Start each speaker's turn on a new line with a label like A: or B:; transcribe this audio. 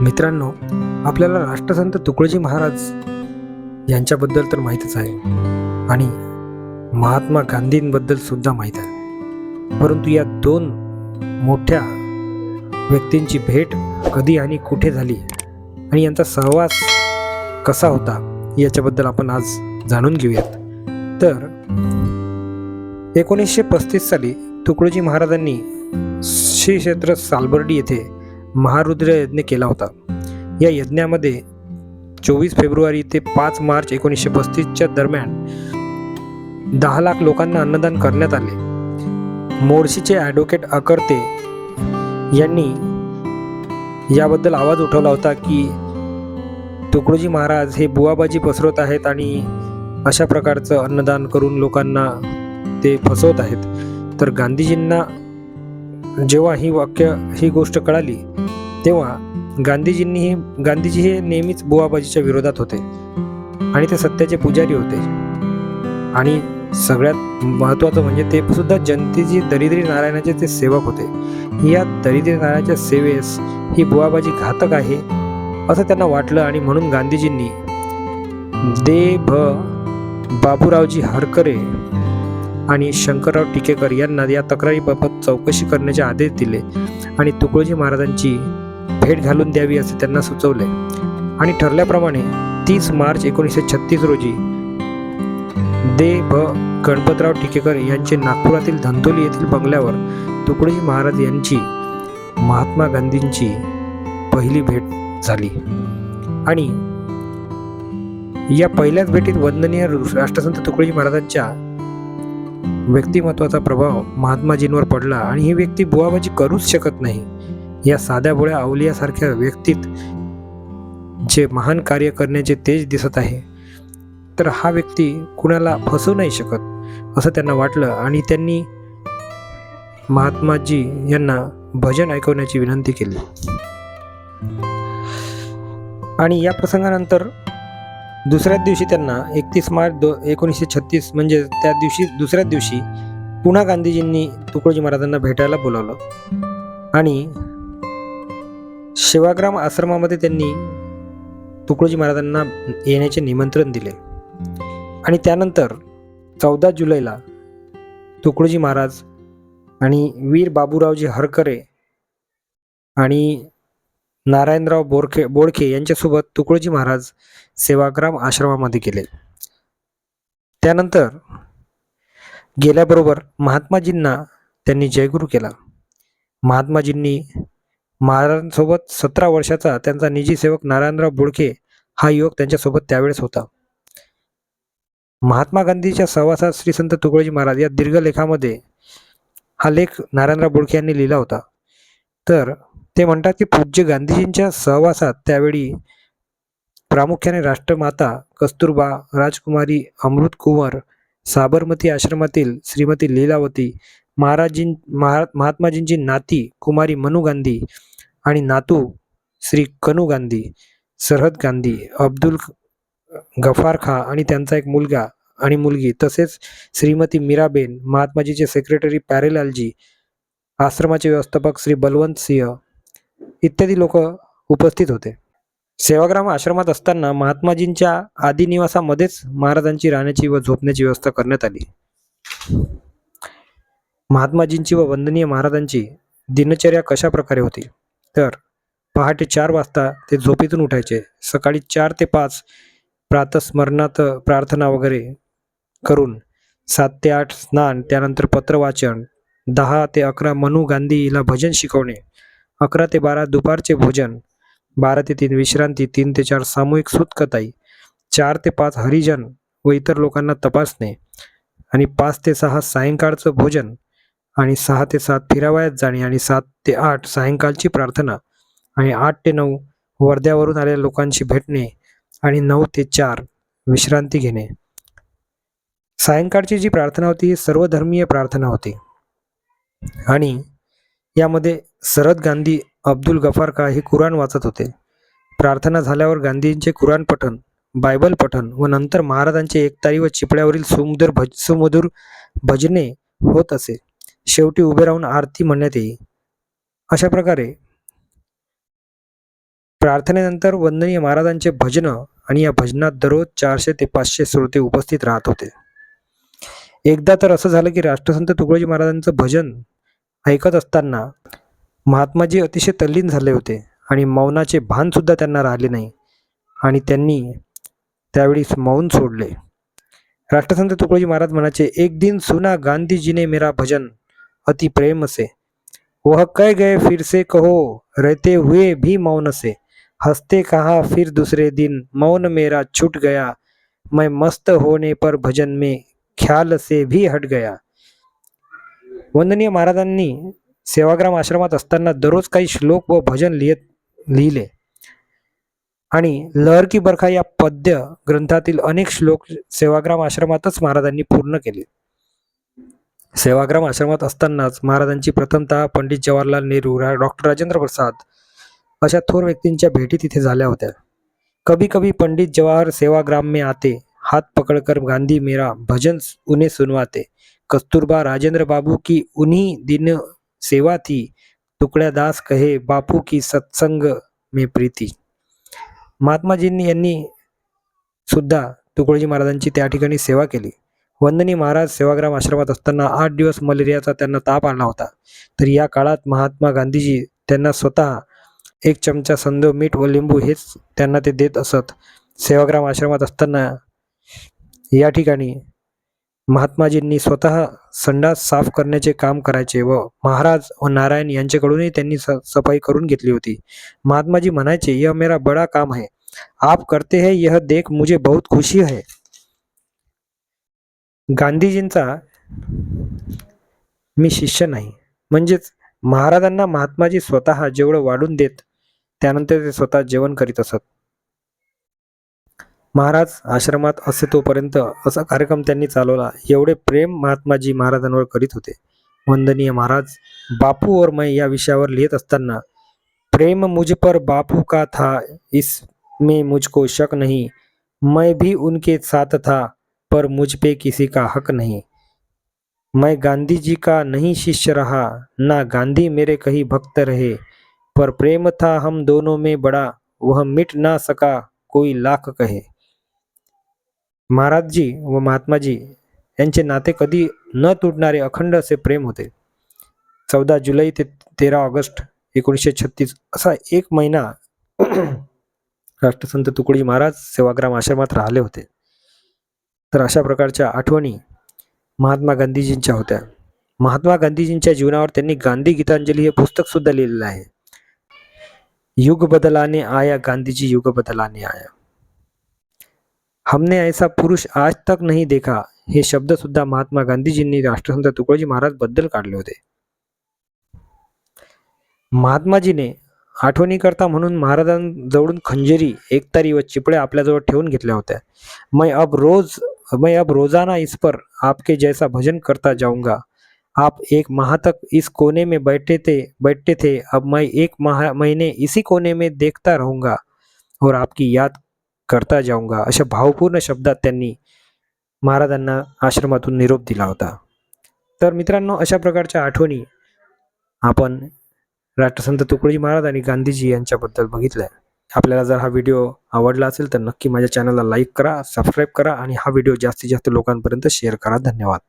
A: मित्रांनो आपल्याला राष्ट्रसंत तुकडोजी महाराज यांच्याबद्दल तर माहीतच आहे. आणि महात्मा गांधींबद्दल सुद्धा माहीत आहे. परंतु या दोन मोठ्या व्यक्तींची भेट कधी आणि कुठे झाली? आणि यांचा सहवास कसा होता? याच्याबद्दल आपण आज जाणून घेऊयात. तर एकोणीसशे पस्तीस साली तुकडोजी महाराजांनी श्री क्षेत्र सालबर्डी येथे महारुद्र यज्ञ केला होता. या यज्ञामध्ये चोवीस फेब्रुवारी ते पाच मार्च एकोणीसशे पस्तीसच्या दरम्यान दहा लाख लोकांना अन्नदान करण्यात आले. मोर्शीचे ॲडव्होकेट अकर्ते यांनी याबद्दल आवाज उठवला होता की तुकडोजी महाराज हे बुवाबाजी पसरवत आहेत आणि अशा प्रकारचं अन्नदान करून लोकांना ते फसवत आहेत. तर गांधीजींना जेव्हा ही वाक्य ही गोष्ट कळाली तेव्हा गांधीजींनी हे गांधीजी हे नेहमीच बुवाबाजीच्या विरोधात होते आणि ते सत्याचे पुजारी होते. आणि सगळ्यात महत्त्वाचं म्हणजे ते सुद्धा जनतेची दरिद्री नारायणाचे ते सेवक होते. या दरिद्री नारायणाच्या सेवेस ही बुवाबाजी घातक आहे असं त्यांना वाटलं आणि म्हणून गांधीजींनी दे भ बाबूरावजी हरकरे आणि शंकरराव टिकेकर यांना या तक्रारीबाबत चौकशी करण्याचे आदेश दिले आणि तुकडोजी महाराजांची भेट घालून द्यावी असे त्यांना सुचवले. आणि ठरल्याप्रमाणे तीस मार्च एकोणीसशे छत्तीस रोजी दे भ गणपतराव टिकेकर यांचे नागपुरातील धंतोली येथील बंगल्यावर तुकडोजी महाराज यांची महात्मा गांधींची पहिली भेट झाली. आणि या पहिल्याच भेटीत वंदनीय राष्ट्रसंत तुकडोजी महाराजांच्या व्यक्तिमत्वाचा प्रभाव महात्माजींवर पडला आणि ही व्यक्ती बुवाबाजी करूच शकत नाही. या साध्या भोळ्या अवलियासारख्या व्यक्तीत जे महान कार्य करण्याचे तेज दिसत आहे तर हा व्यक्ती कुणाला फसवू नाही शकत असं त्यांना वाटलं आणि त्यांनी महात्माजी यांना भजन ऐकवण्याची विनंती केली. आणि या प्रसंगानंतर दुसऱ्याच दिवशी त्यांना एकतीस मार्च दो एकोणीसशे छत्तीस म्हणजे त्या दिवशी दुसऱ्याच दिवशी पुन्हा गांधीजींनी तुकडोजी महाराजांना भेटायला बोलावलं. आणि सेवाग्राम आश्रमामध्ये त्यांनी तुकडोजी महाराजांना येण्याचे निमंत्रण दिले. आणि त्यानंतर चौदा जुलैला तुकडोजी महाराज आणि वीर बाबूरावजी हरकरे आणि नारायणराव बोरखे बोडखे यांच्यासोबत तुकडोजी महाराज सेवाग्राम आश्रमामध्ये गेले. त्यानंतर गेल्याबरोबर महात्माजींना त्यांनी जयगुरु केला. महात्माजींनी महाराजांसोबत सतरा वर्षाचा त्यांचा निजी सेवक नारायणराव बोडके हा युवक त्यांच्यासोबत त्यावेळेस होता. महात्मा गांधीच्या सहवासात श्री संत तुकडोजी महाराज या दीर्घ लेखामध्ये हा लेख नारायणराव बोडके यांनी लिहिला होता. तर ते म्हणतात की पूज्य गांधीजींच्या सहवासात त्यावेळी प्रामुख्याने राष्ट्रमाता कस्तुरबा राजकुमारी अमृत कुंवर साबरमती आश्रमातील श्रीमती लीलावती महाराजीं महा महात्माजींची नाती कुमारी मनू गांधी आणि नातू श्री कनू गांधी सरहद गांधी अब्दुल गफार खा आणि त्यांचा एक मुलगा आणि मुलगी तसेच श्रीमती मीराबेन महात्माजीचे सेक्रेटरी प्यारेलालजी आश्रमाचे व्यवस्थापक श्री बलवंत सिंह इत्यादी लोक उपस्थित होते. सेवाग्राम आश्रमात असताना महात्माजींच्या आदिनिवासामध्येच महाराजांची राहण्याची व झोपण्याची व्यवस्था करण्यात आली. महात्माजींची व वंदनीय महाराजांची दिनचर्या कशा प्रकारे होती? तर पहाटे चार वाजता ते झोपेतून उठायचे. सकाळी चार ते पाच प्रातस्मरणात प्रार्थना वगैरे करून सात ते आठ स्नान त्यानंतर पत्रवाचन दहा ते अकरा मनू गांधीला भजन शिकवणे अकरा ते बारा दुपारचे भोजन बारा ते तीन विश्रांती तीन ते चार सामूहिक सुतकताई चार ते पाच हरिजन व इतर लोकांना तपासणे आणि पाच ते सहा सायंकाळचं भोजन आणि सहा ते सात फिरावयात जाणे आणि सात ते आठ सायंकाळची प्रार्थना आणि आठ ते नऊ वर्ध्यावरून आलेल्या लोकांशी भेटणे आणि नऊ ते चार विश्रांती घेणे. सायंकाळची जी प्रार्थना होती ही सर्वधर्मीय प्रार्थना होती. आणि यामध्ये सरद गांधी अब्दुल गफार का हे कुराण वाचत होते. प्रार्थना झाल्यावर गांधींचे कुराण पठण बायबल पठण व नंतर महाराजांचे एकतारी व चिपळ्यावरील सुमधुर भज सुमधुर भजने होत असे. शेवटी उभे राहून आरती म्हणण्यात येई. अशा प्रकारे प्रार्थनेनंतर वंदनीय महाराजांचे भजन आणि या भजनात दररोज चारशे ते पाचशे श्रोते उपस्थित राहत होते. एकदा तर असं झालं की राष्ट्रसंत तुकडोजी महाराजांचं भजन ऐकत असताना महात्माजी अतिशय तल्लीन झाले होते आणि मौनाचे भानसुद्धा त्यांना राहिले नाही. आणि त्यांनी त्यावेळी मौन सोडले. राष्ट्रसंत तुकडोजी महाराज म्हणाचे एक दिन सुना गांधीजीने मेरा भजन अति प्रेम से. वह कह गए फिर से कहो रहते हुए भी मौन से. हंसते कहा फिर दूसरे दिन मौन मेरा छूट गया. मैं मस्त होने पर भजन में ख्याल से भी हट गया. वंदनीय महाराजांनी सेवाग्राम आश्रमात असताना दररोज काही श्लोक व भजन लिहित लिहिले. आणि लहर की बरखा या पद्य ग्रंथातील अनेक श्लोक सेवाग्राम आश्रमातच महाराजांनी पूर्ण केले. सेवाग्राम आश्रमात असतानाच महाराजांची प्रथमतः पंडित जवाहरलाल नेहरू डॉक्टर राजेंद्र प्रसाद अशा थोर व्यक्तींच्या भेटी तिथे झाल्या होत्या. कभी कभी पंडित जवाहर सेवाग्राम में आते हात पकड़कर गांधी मेरा भजन उन्हें सुनवाते. कस्तूरबा राजेंद्र बाबू की उन्हीं दिन सेवा थी। तुकड्या दास कहे बापू की सत्संग में प्रीती। महात्माजींनी यांनी सुद्धा तुकडोजी महाराजांची त्या ठिकाणी सेवा केली. वंदनी महाराज सेवाग्राम आश्रमात असताना आठ दिवस मलेरियाचा त्यांना ताप आला होता. तर या काळात महात्मा गांधीजी त्यांना स्वतः एक चमचा संदो मीठ व लिंबू हेच त्यांना ते देत असत. सेवाग्राम आश्रमात असताना या ठिकाणी महात्माजींनी स्वतः संडास साफ करण्याचे काम करायचे व महाराज व नारायण यांच्याकडूनही त्यांनी स- सफाई करून घेतली होती. महात्माजी म्हणायचे यह मेरा बड़ा काम है. आप करते है यह देख मुझे बहुत खुशी है. गांधीजींचा मी शिष्य नाही. म्हणजेच महाराजांना महात्माजी स्वतः जेवढं वाढून देत त्यानंतर ते स्वतः जेवण करीत असत. महाराज आश्रमात असे तोपर्यंत असा कार्यक्रम त्यांनी चालवला. एवढे प्रेम महात्माजी महाराजांवर करीत होते. वंदनीय महाराज बापू और मैं या विषयावर लिहित असताना प्रेम मुझ पर बापू का था इसमें मुझको शक नहीं. मैं भी उनके साथ था पर मुझ पे किसी का हक नहीं. मैं गांधी जी का नहीं शिष्य रहा ना गांधी मेरे कहीं भक्त रहे पर प्रेम था हम दोनों में बड़ा वह मिट ना सका कोई लाख कहे. महाराजजी व महात्माजी यांचे नाते कधी न तुटणारे अखंड असे प्रेम होते. चौदा जुलै ते तेरा ऑगस्ट एकोणीसशे छत्तीस असा एक महिना राष्ट्रसंत तुकडी महाराज सेवाग्राम आश्रमात राहिले होते. तर अशा प्रकारच्या आठवणी महात्मा गांधीजींच्या होत्या. महात्मा गांधीजींच्या जीवनावर त्यांनी गांधी गीतांजली हे पुस्तक सुद्धा लिहिलेलं आहे. युग बदलाने आया गांधीजी युग बदलाने आया. हमने ऐसा पुरुष आज तक नहीं देखा। हे शब्द सुद्धा महात्मा गांधीजींनी राष्ट्रसंत तुकडोजी महाराजबद्दल काढले होते। महात्माजीने आठवणीकरता म्हणून महाराजांजवळून खंजरी एकतारी व चिपळ्या आपल्याजवळ ठेवून घेतल्या होत्या. मैं अब रोज मैं अब रोजाना इस पर आपके जैसा भजन करता जाऊंगा। आप एक माह तक इस कोने में बैठे थे बैठते थे अब मैं एक माह महीने इसी कोने में देखता रहूंगा और आपकी याद करता जाऊंगा अशा भावपूर्ण शब्दात त्यांनी महाराजांना आश्रमातून निरोप दिला होता. तर मित्रांनो अशा प्रकारच्या आठवणी आपण राष्ट्रसंत तुकडोजी महाराज आणि गांधीजी यांच्याबद्दल बघितलं आपल्याला जर हा व्हिडिओ आवडला असेल तर नक्की माझ्या चॅनलला लाईक करा सबस्क्राईब करा आणि हा व्हिडिओ जास्तीत जास्त लोकांपर्यंत शेअर करा. धन्यवाद.